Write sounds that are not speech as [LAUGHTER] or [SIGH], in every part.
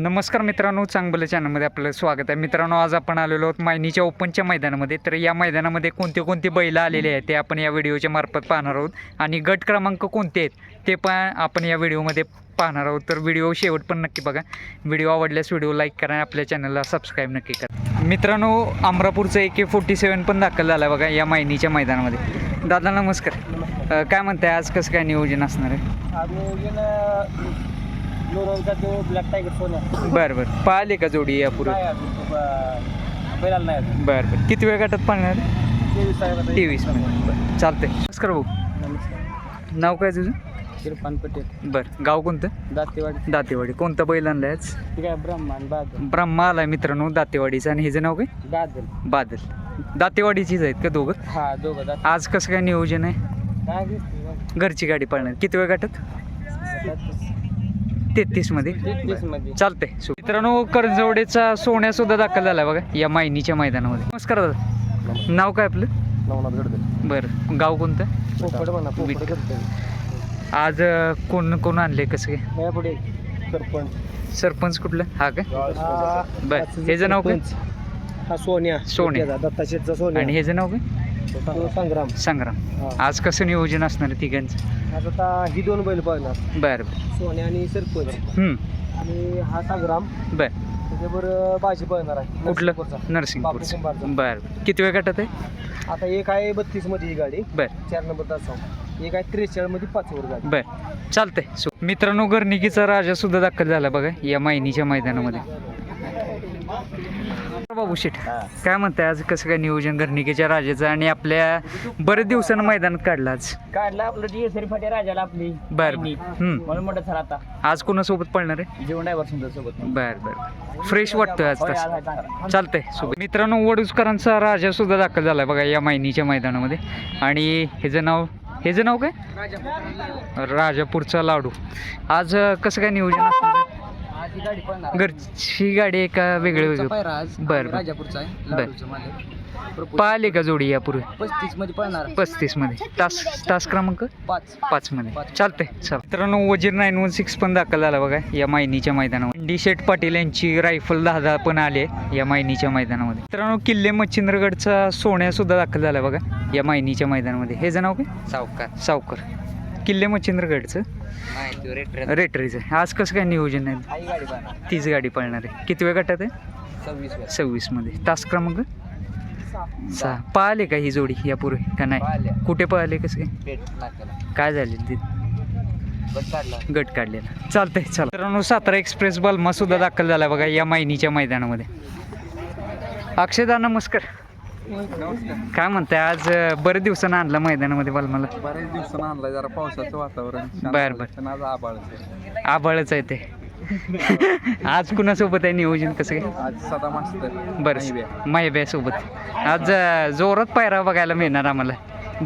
नमस्कार मित्रांनो चांगलं चॅनलमध्ये आपलं स्वागत आहे. मित्रांनो आज आपण आलेलो आहोत मायनीच्या ओपनच्या मैदानामध्ये. तर या मैदानामध्ये कोणते कोणते बैल आलेले आहेत ते आपण या व्हिडिओच्या मार्फत पाहणार आहोत. आणि गट क्रमांक कोणते आहेत ते पण आपण या व्हिडिओमध्ये पाहणार आहोत. तर व्हिडिओ शेवट पण नक्की बघा. व्हिडिओ आवडल्यास व्हिडिओ लाईक करा आणि आपल्या चॅनलला सबस्क्राईब नक्की करा. मित्रांनो अमरापूरचं ए के फोर्टी सेवन पण दाखल झाला बघा या मायनीच्या मैदानामध्ये. दादा नमस्कार. काय म्हणताय? आज कसं काय नियोजन असणार आहे? तो ब्लॅक टायगर सोन्या. बरं बरं. पाहिले का जोडी यापूर्वी काय अजून तो ब- बैलाला नाही अजून. बरं बरं. किती वेळ गटात पाळणार? तेवीस मिनिट. बरं चालतंय. नमस्कार भाऊ. नमस्कार. नाव काय तुझं? शिरपान पटेल. बरं गाव कोणतं? दातेवाडी. दातेवाडी. कोणता बैल आणलाय आज? ब्रह्मांड बादल. ब्रह्मा आलाय मित्रांनो दातेवाडीचं. आणि हिचं नाव काय? बादल. बादल. दातेवाडीचीच आहेत का दोघं? हा दोघं दात आज कसं काय नियोजन आहे? काय घेतली घरची गाडी पाळणार. किती वेळ गटात? तेहतीसमध्ये तेहतीसमध्ये. चालतंय. मित्रांनो करंजवडेचा सोन्या सुद्धा दाखल झाला बघा या मायनीच्या मैदानामध्ये. नमस्कार दादा. नाव काय आपलं? बरं गाव कोणतं? आज कोण कोण आणले कसं काय? सरपंच. सरपंच कुठलं? हा काय हा, बरं. ह्याचं नाव काय? हा सोन्या. सोन्या. आणि ह्याचं नाव काय? तो संग्राम. संग्राम. हा. आज कसं नियोजन असणार आहे तिघांचं? आज आता ही दोन बैल पळणार. बरं बरं. सोन्या आणि सरपंच हम्म, आणि हा संग्राम. बरं. त्याच्यावर भाजी पळणार आहे. कुठलं? बापू कुंभारचा. बरं बरं. किती वेळ गटात आहे? आता एक आहे बत्तीसमध्ये ही गाडी. बरं. चार नंबर तास एक आहे त्रेचाळीसमध्ये पाच वर गाडी. बरं. चालतंय. सु मित्रांनो गर्निकीचा राजा सुद्धा दाखल झाला बघा या मायनीच्या मैदानामध्ये. बाबू शेठ काय म्हणताय आज कसं काय नियोजन गर्निकीच्या राजाचं आणि आपल्या बरेच दिवसानं मैदानात काढलं आज? काढला आपलं टी एस फाट्या राजाला आपली. बरं बहिणी. हम्म. म्हणून म्हणत सर आता. आज कोणासोबत पळणार आहे? जेवण ड्रायव्हर सोबत. बर बर फ्रेश वाटतोय आज होय, आज तसं आहे चांगला. चालतंय सुबह मित्रांनो वडूजकरांचा राजा सुद्धा दाखल झालाय बघा या मायनीच्या मैदानामध्ये. आणि ह्याचं नाव ह्याचं नाव काय? राजापूरचा लाडू. आज अं, कसं काय नियोजन असणार आहे? आज गाडी पळणार घरची गाडी आहे का वेगळे वेगळे बरं, बरं. राजापूरचा आहे बरं. लाडूचं. पाहिले का जोडी यापूर्वी पस्तीसमध्ये पळणार. पस्तीसमध्ये. तास तास क्रमांक? पाच. पाच मध्ये. चालतंय चल. मित्रांनो वजीर नाईन वन सिक्स पण दाखल झाला बघा या मायनीच्या मैदानामध्ये डी शेठ पाटील यांची रायफल दहा दहा पण आले या मायनीच्या मैदानामध्ये. मित्रांनो किल्ले मच्छिंद्रगडचा सोन्या सुद्धा दाखल झाला बघा या मायनीच्या मैदानामध्ये. हे नाव काय? सावकार. सावकर. किल्ले मच्छिंद्रगडचं. रेटरीचं. आज कसं काय नियोजन आहे? आई गाडी पळणार तीच गाडी पळणार आहे. किती वेळ गटात आहे? सव्वीस सव्वीसमध्ये. तास क्रमांक? सहा. पळाले का ही जोडी यापूर्वी? का नाही? पळाल्या. कुठे पळाले कसं काय? पेट काय झाले ते? बस काढला. गट काढलेला. चालतंय चला. मित्रांनो सातारा एक्सप्रेस बल्मा सुद्धा दाखल झाला बघा या मायनीच्या मैदानामध्ये. अक्षयदा नमस्कार. काय म्हणताय आज बरेच दिवसानं आणलं मैदानामध्ये बलमाला. बऱ्याच दिवसानं आणलाय जरा पावसाचं वातावरण बर. बर. आज आबाळच आबाळच आहे ते. [LAUGHS] आज कुणासोबत आहे नियोजन कसं काय आज सदा मास्तर बरं माहिब्या सोबत. आज जोरात पायरा बघायला मिळणार आम्हाला.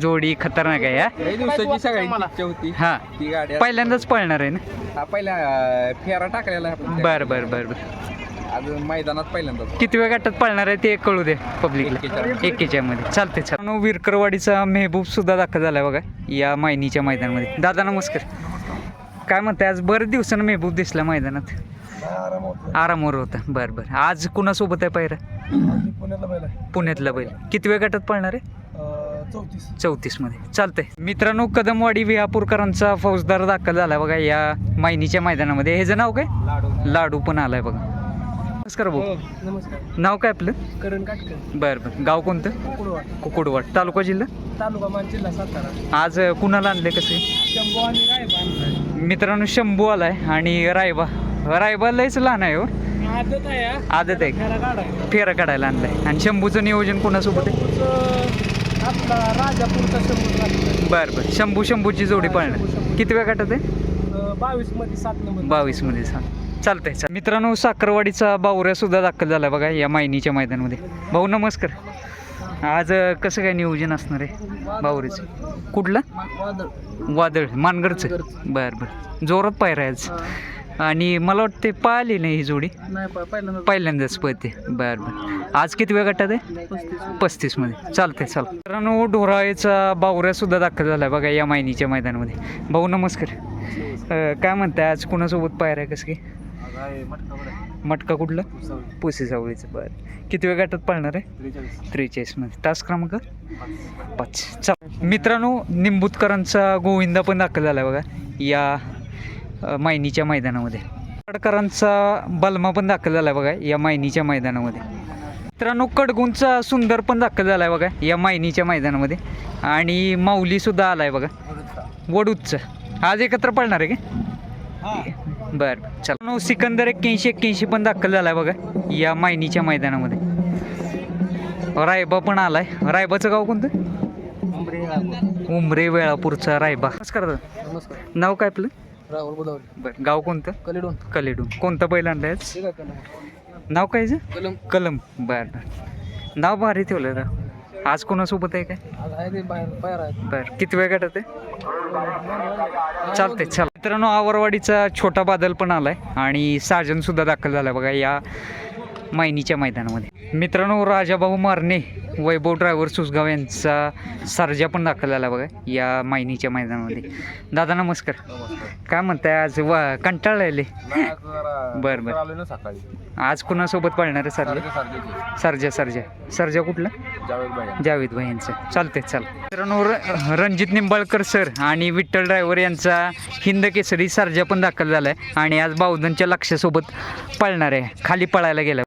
जोडी खतरनाक आहे दिवसाची सगळ्यांची होती. हा. ती गाडी पहिल्यांदाच पळणार आहे ना? पहिला अं, फेरा टाकलेला बरं बरं बरं बरं. आज मैदानात पहिल्यांदाच. किती वेळ गटात पळणार आहे ते कळू दे पब्लिकला एकेच्या. मध्ये चालते चाल विरकरवाडीचा मेहबूब सुद्धा दाखल झालाय बघा या मायनीच्या मैदानामध्ये. दादा नमस्कार. काय म्हणताय आज बरेच दिवसानं मेहबूब दिसला मैदानात? आरामवर होता. बरं बरं. आज कुणासोबत आहे पायरा? पुण्यातला बैल. किती वेळ गटात पळणार आहे? चौतीसमध्ये चालतंय. मित्रांनो कदमवाडी विहापूरकरांचा फौजदार दाखल झाला बघा या मायनीच्या मैदानामध्ये. ह्याचं नाव काय? लाडू पण आलाय बघा. नमस्कार भाऊ. नमस्कार. नाव काय आपलं? करण काटकर. बरं बरं. गाव कोणतं? कुडवा कुकुडवाड. तालुका जिल्हा? तालुका मान जिल्हा सातारा. आज अ, कुणाला आणले कसे? शंभू आणि राय मित्रांनो शंभू आलाय आणि रायबा. रायबा लयच लहान आहे हो. आदत आहे हा. आदत आहे. फेरा काढाय फेरा काढायला आणलाय. आणि शंभूचं नियोजन कोणासोबत आहे? आपला राजापूरचा समुद्र बरं बरं. शंभू शंभूची जोडी पळणार. किती वेळ काटत आहे बावीसमध्ये सात नंबर. बावीसमध्ये सांग चालतंय चाल मित्रांनो साखरवाडीचा बावऱ्या सुद्धा दाखल झाला बघा या मायनीच्या मैदानामध्ये. भाऊ नमस्कार. आज कसं काय नियोजन असणार आहे बावरीचं कुठलं? वादळ. वादळ मानगडचं. बरं बरं. जोरात पायरा आहे आज आणि मला वाटते पाहिली नाही ही जोडी. पहिल्यांदाच पळते. बरं बरं. आज किती वेळ गटात आहे? पस्तीस पस्तीसमध्ये चालतंय चाल मित्रांनो ढोराळेचा बावऱ्या सुद्धा दाखल झाला बघा या मायनीच्या मैदानामध्ये. भाऊ नमस्कार. काय म्हणताय? आज कुणासोबत पायरा आहे कसं काय? मटका कुठलं? पुसे सावळीचं बरं. किती वेळ गटात पळणार आहे? त्रेचाळीसमध्ये तास क्रमांक? पाच. चल. मित्रांनो निंबूतकरांचा गोविंदा पण दाखल झाला बघा. या मायनीच्या मैदानामध्ये. कडकरांचा बलमा पण दाखल झाला बघा या मायनीच्या मैदानामध्ये. मित्रांनो कडगुंचा सुंदर पण दाखल झाला आहे बघा या मायनीच्या मैदानामध्ये. आणि माऊलीसुद्धा आला आहे बघा वडूजचं आज एकत्र पळणार आहे का? बरं चला. नो सिकंदर एक्क्याऐंशी एक्क्याऐंशी पण दाखल झाला आहे बघा या मायनीच्या मैदानामध्ये. रायबा पण आलाय. रायबाचं गाव कोणतं? उमरे वेळापूरचा रायबा. नमस्कार दादा. नमस्कार. नाव काय आपलं? राहुल गोदावरी बरं गाव कोणतं? कलिडून. कलेडून. कोणतं बैल आणलंय? नाव काय? कलम. कलम. बरं बरं. नाव भारी ठेवलं राव. आज कोणासोबत आहे काय? बरं किती वेळ गटात आहे? चालतंय चला. मित्रांनो आवरवाडीचा छोटा बादल पण आलाय आणि साजन सुद्धा दाखल झाला बघा या मायनीच्या मैदानामध्ये. मित्रांनो राजाभाऊ मारणे वैभव ड्रायव्हर सुसगाव यांचा सर्जा पण दाखल झाला बघा या मायनीच्या मैदानामध्ये. दादा नमस्कार. काय म्हणताय आज? वा कंटाळलेले. [LAUGHS] बरं बरं. सकाळी. आज कुणासोबत पळणार आहे सर्जा? सर्जा सर्जा. सर्जा कुठला? जावेद भाई जावेद भाई यांचं. चालतंय चाल. मित्रांनो र- रणजित निंबाळकर सर आणि विठ्ठल ड्रायव्हर यांचा हिंद केसरी सारजा पण दाखल झाला आहे आणि आज बावधनच्या लक्षासोबत पळणार आहे. खाली पळायला गेला